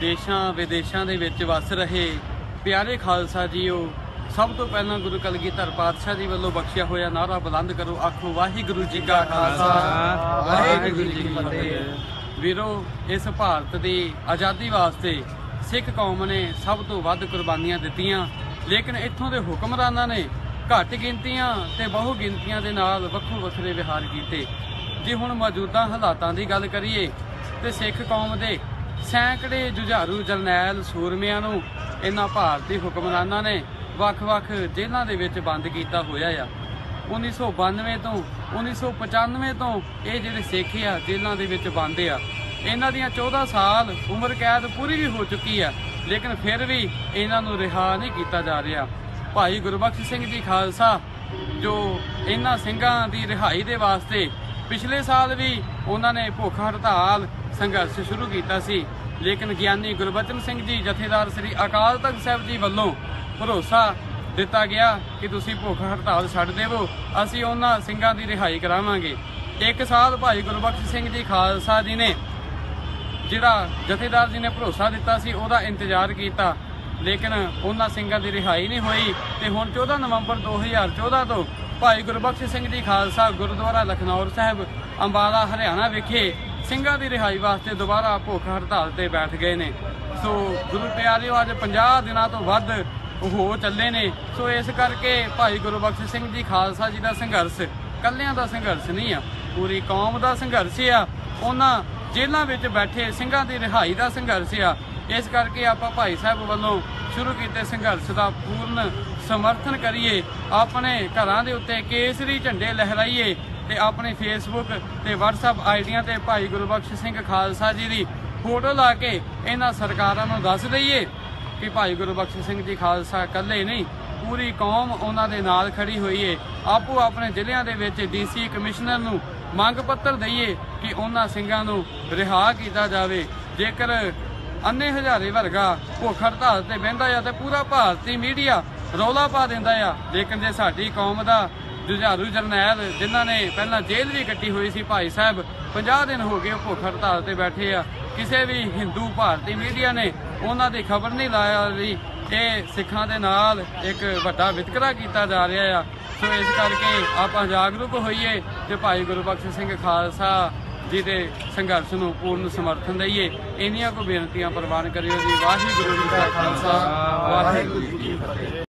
ਦੇਸ਼ਾਂ ਵਿਦੇਸ਼ਾਂ ਦੇ ਵਿੱਚ ਵਸ ਰਹੇ ਪਿਆਰੇ ਖਾਲਸਾ ਜੀਓ ਸਭ ਤੋਂ ਪਹਿਲਾਂ ਗੁਰੂ ਕਲਗੀਧਰ ਪਾਤਸ਼ਾਹ ਜੀ ਵੱਲੋਂ ਬਖਸ਼ਿਆ ਹੋਇਆ ਨਾਰਾ ਬੁਲੰਦ ਕਰੋ, ਆਖੋ, ਵਾਹਿਗੁਰੂ ਜੀ ਕਾ ਖਾਲਸਾ। ਵਾਹਿਗੁਰੂ ਜੀ ਕੀ ਫਤਿਹ। ਵੀਰੋ, ਇਸ ਭਾਰਤ ਦੀ ਆਜ਼ਾਦੀ ਵਾਸਤੇ ਸਿੱਖ ਕੌਮ ਨੇ ਸਭ ਤੋਂ ਵੱਧ ਕੁਰਬਾਨੀਆਂ ਦਿੱਤੀਆਂ, ਲੇਕਿਨ ਇੱਥੋਂ ਦੇ ਹੁਕਮਰਾਨਾਂ ਨੇ ਘੱਟ ਗਿਣਤੀਆਂ ਤੇ ਬਹੁ ਗਿਣਤੀਆਂ ਦੇ ਨਾਲ ਵੱਖੋ ਵੱਖਰੇ ਵਿਹਾਰ ਕੀਤੇ। ਜੇ ਹੁਣ ਮੌਜੂਦਾ ਹਾਲਾਤਾਂ ਦੀ ਗੱਲ ਕਰੀਏ, ਤੇ ਸਿੱਖ ਕੌਮ ਦੇ ਸੈਂਕੜੇ ਜੁਝਾਰੂ ਜਰਨੈਲ ਸੂਰਮਿਆਂ ਨੂੰ ਇਹਨਾਂ ਭਾਰਤੀ ਹੁਕਮਰਾਨਾਂ ਨੇ ਵੱਖ-ਵੱਖ ਜੇਲ੍ਹਾਂ ਦੇ ਵਿੱਚ ਬੰਦ ਕੀਤਾ ਹੋਇਆ ਆ। 1992 ਤੋਂ 1995 ਤੋਂ ਇਹ ਜਿਹੜੇ ਸਿੱਖ ਆ, ਜੇਲ੍ਹਾਂ ਦੇ ਵਿੱਚ ਬੰਦ ਆ। ਇਹਨਾਂ ਦੀਆਂ 14 ਸਾਲ ਉਮਰ ਕੈਦ ਪੂਰੀ ਵੀ ਹੋ ਚੁੱਕੀ ਆ, ਲੇਕਿਨ ਫਿਰ ਵੀ ਇਹਨਾਂ ਨੂੰ ਰਿਹਾ ਨਹੀਂ ਕੀਤਾ ਜਾ ਰਿਹਾ। ਭਾਈ ਗੁਰਬਖਸ਼ ਸਿੰਘ ਜੀ ਖਾਲਸਾ, ਜੋ ਇਹਨਾਂ ਸਿੰਘਾਂ ਦੀ ਰਿਹਾਈ ਦੇ ਵਾਸਤੇ ਪਿਛਲੇ ਸਾਲ ਵੀ ਉਹਨਾਂ ਨੇ ਭੁੱਖ ਹੜਤਾਲ ਸੰਘਰਸ਼ ਸ਼ੁਰੂ ਕੀਤਾ ਸੀ। ਲੇਕਿਨ ਗਿਆਨੀ ਗੁਰਬਚਨ ਸਿੰਘ ਜੀ, ਜਥੇਦਾਰ ਸ੍ਰੀ ਅਕਾਲ ਤਖਤ ਸਾਹਿਬ ਜੀ ਵੱਲੋਂ ਭਰੋਸਾ ਦਿੱਤਾ ਗਿਆ ਕਿ ਤੁਸੀਂ ਭੁੱਖ ਹੜਤਾਲ ਛੱਡ ਦੇਵੋ, ਅਸੀਂ ਉਹਨਾਂ ਸਿੰਘਾਂ ਦੀ ਰਿਹਾਈ ਕਰਾਵਾਂਗੇ। ਇੱਕ ਸਾਲ ਭਾਈ ਗੁਰਬਖਸ਼ ਸਿੰਘ ਜੀ ਖਾਲਸਾ ਜੀ ਨੇ ਜਿਹੜਾ ਜਥੇਦਾਰ ਜੀ ਨੇ ਭਰੋਸਾ ਦਿੱਤਾ ਸੀ, ਉਹਦਾ ਇੰਤਜ਼ਾਰ ਕੀਤਾ। ਲੇਕਿਨ ਉਹਨਾਂ ਸਿੰਘਾਂ ਦੀ ਰਿਹਾਈ ਨਹੀਂ ਹੋਈ ਤੇ ਹੁਣ 14 ਨਵੰਬਰ 2014 ਤੋਂ ਭਾਈ ਗੁਰਬਖਸ਼ ਸਿੰਘ ਜੀ ਖਾਲਸਾ ਗੁਰਦੁਆਰਾ ਲਖਨੌਰ ਸਾਹਿਬ, ਅੰਬਾਲਾ, ਹਰਿਆਣਾ ਵਿਖੇ ਸਿੰਘਾਂ ਦੀ ਰਿਹਾਈ ਵਾਸਤੇ ਦੁਬਾਰਾ ਭੁੱਖ ਹੜਤਾਲ ਤੇ ਬੈਠ ਗਏ ਨੇ। ਸੋ ਗੁਰੂ ਪਿਆਰਿਓ, ਅੱਜ 50 ਦਿਨਾਂ ਤੋਂ ਵੱਧ ਹੋ ਚੱਲੇ ਨੇ। ਸੋ ਇਸ ਕਰਕੇ ਭਾਈ ਗੁਰਬਖਸ਼ ਸਿੰਘ ਜੀ ਖਾਲਸਾ ਜੀ ਦਾ ਸੰਘਰਸ਼ ਕੱਲਿਆਂ ਦਾ ਸੰਘਰਸ਼ ਨਹੀਂ ਆ, ਪੂਰੀ ਕੌਮ ਦਾ ਸੰਘਰਸ਼ ਆ। ਉਹਨਾਂ ਜੇਲ੍ਹਾਂ ਵਿੱਚ ਬੈਠੇ ਸਿੰਘਾਂ ਦੀ ਰਿਹਾਈ ਦਾ ਸੰਘਰਸ਼ ਆ। ਇਸ ਕਰਕੇ ਆਪਾਂ ਭਾਈ ਸਾਹਿਬ ਵੱਲੋਂ ਸ਼ੁਰੂ ਕੀਤੇ ਸੰਘਰਸ਼ ਦਾ ਪੂਰਨ ਸਮਰਥਨ ਕਰੀਏ। ਆਪਣੇ ਘਰਾਂ ਦੇ ਉੱਤੇ ਕੇਸਰੀ ਝੰਡੇ ਲਹਿਰਾਈਏ ਤੇ ਆਪਣੇ ਫੇਸਬੁੱਕ ਤੇ WhatsApp ਆਈਡੀਆਂ ਤੇ ਭਾਈ ਗੁਰਬਖਸ਼ ਸਿੰਘ ਖਾਲਸਾ ਜੀ ਦੀ ਫੋਟੋ ਲਾ ਕੇ ਇਹਨਾਂ ਸਰਕਾਰਾਂ ਨੂੰ ਦੱਸ ਦਈਏ ਕਿ ਭਾਈ ਗੁਰਬਖਸ਼ ਸਿੰਘ ਜੀ ਖਾਲਸਾ ਇਕੱਲੇ ਨਹੀਂ, ਪੂਰੀ ਕੌਮ ਉਹਨਾਂ ਦੇ ਨਾਲ ਖੜੀ ਹੋਈ ਏ। ਆਪੋ ਆਪਣੇ ਜ਼ਿਲ੍ਹਿਆਂ ਦੇ ਵਿੱਚ ਡੀਸੀ ਕਮਿਸ਼ਨਰ ਨੂੰ ਮੰਗ ਪੱਤਰ ਦਈਏ ਕਿ ਉਹਨਾਂ ਸਿੰਘਾਂ ਨੂੰ ਰਿਹਾ ਕੀਤਾ ਜਾਵੇ। ਜੇਕਰ ਅੰਨੇ ਹਜ਼ਾਰੇ ਵਰਗਾ ਭੁੱਖ ਹੜਤਾਲ ਤੇ ਬਹਿੰਦਾ ਆ ਤੇ ਪੂਰਾ ਭਾਰਤੀ ਮੀਡੀਆ ਰੌਲਾ ਪਾ ਦਿੰਦਾ ਆ। ਲੇਕਿਨ ਜੇ ਸਾਡੀ ਕੌਮ ਦਾ ਜੁਝਾਰੂ ਜਰਨੈਲ, ਜਿਨ੍ਹਾਂ ਨੇ ਪਹਿਲਾਂ ਜੇਲ੍ਹ ਵੀ ਕੱਟੀ ਹੋਈ ਸੀ ਭਾਈ ਸਾਹਿਬ 50 ਦਿਨ ਹੋ ਗਏ ਉਹ ਭੁੱਖ ਹੜਤਾਲ ਤੇ ਬੈਠੇ ਆ। ਕਿਸੇ ਵੀ ਹਿੰਦੂ ਭਾਰਤੀ ਮੀਡੀਆ ਨੇ ਉਹਨਾਂ ਦੀ ਖਬਰ ਨਹੀਂ ਲਾਇਆ ਰਹੀ ਇਹ ਸਿੱਖਾਂ ਦੇ ਨਾਲ ਇੱਕ ਵੱਡਾ ਵਿਤਕਰਾ ਕੀਤਾ ਜਾ ਰਿਹਾ ਆ। ਸੋ ਇਸ ਕਰਕੇ ਆਪਾਂ ਜਾਗਰੂਕ ਹੋਈਏ ਤੇ ਭਾਈ ਗੁਰਬਖਸ਼ ਸਿੰਘ ਖਾਲਸਾ ਜਿਹਦੇ ਸੰਘਰਸ਼ ਨੂੰ ਪੂਰਨ ਸਮਰਥਨ ਦਈਏ, ਇੰਨੀਆਂ ਕੋ ਬੇਨਤੀਆਂ ਪ੍ਰਵਾਨ ਕਰਿਓ ਜੀ। ਵਾਹਿਗੁਰੂ ਜੀ ਕਾ ਖਾਲਸਾ, ਵਾਹਿਗੁਰੂ ਜੀ ਕੀ ਫਤਿਹ।